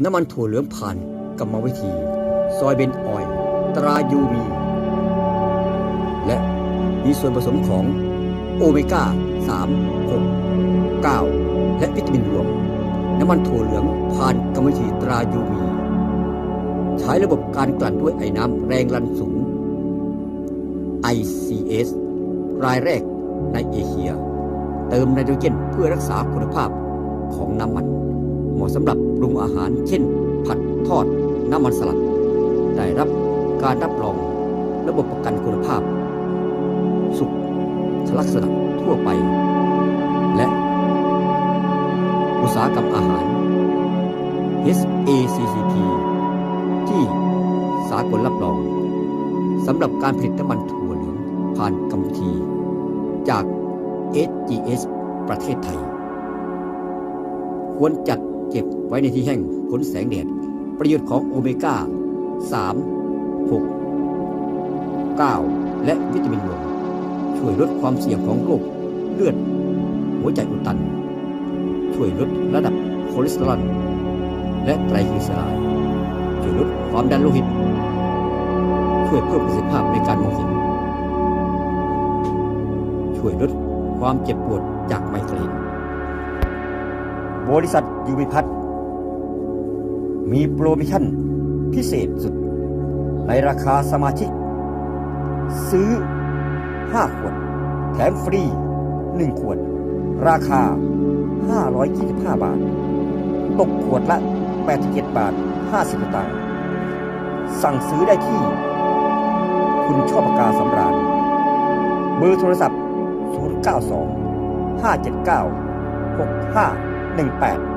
น้ำมันถั่วเหลืองผ่านกรรมวิธี ซอยเบนออยตรายูมี และมีส่วนผสมของโอเมก้า 3 6 9 และวิตามินรวม น้ำมันถั่วเหลืองผ่านกรรมวิธีตรายูมี ใช้ระบบการกลั่นด้วยไอ้น้ำแรงรันสูง ICS รายแรกในเอเชีย เติมไนโตรเจนเพื่อรักษาคุณภาพของน้ำมัน เหมาะสำหรับปรุงอาหารเช่น ผัดทอด น้ำมันสลัด ได้รับการรับรองระบบประกันคุณภาพ สุขลักษณะทั่วไป และ อุตสาหกรรมอาหาร SACCP ที่สากลรับรองสำหรับการผลิตน้ำมันถั่วเหลืองผ่านกรรมธีจาก SGS ประเทศไทย ควรจัด เก็บไว้ในที่แห้งพ้นแสงแดด ประโยชน์ของโอเมก้า 3 6 9 และวิตามินรวมช่วยลดความเสี่ยงของโรคเลือด หัวใจอุดตัน ช่วยลดระดับคอเลสเตอรอลและไตรกลีเซอไรด์ช่วยลดความดันโลหิต ช่วยเพิ่มประสิทธิภาพในการมองเห็น ช่วยลดความเจ็บปวดจากไมเกรน บริษัทยูบิพัทมีโปรโมชั่นพิเศษสุด ในราคาสมาชิก ซื้อ 5 ขวด แถมฟรี 1 ขวด ราคา 525 บาท ตกขวดละ 87 บาท 50สตางค์สั่งซื้อได้ที่ คุณชอบปากกาสำราญ เบอร์โทรศัพท์ 092 579 6518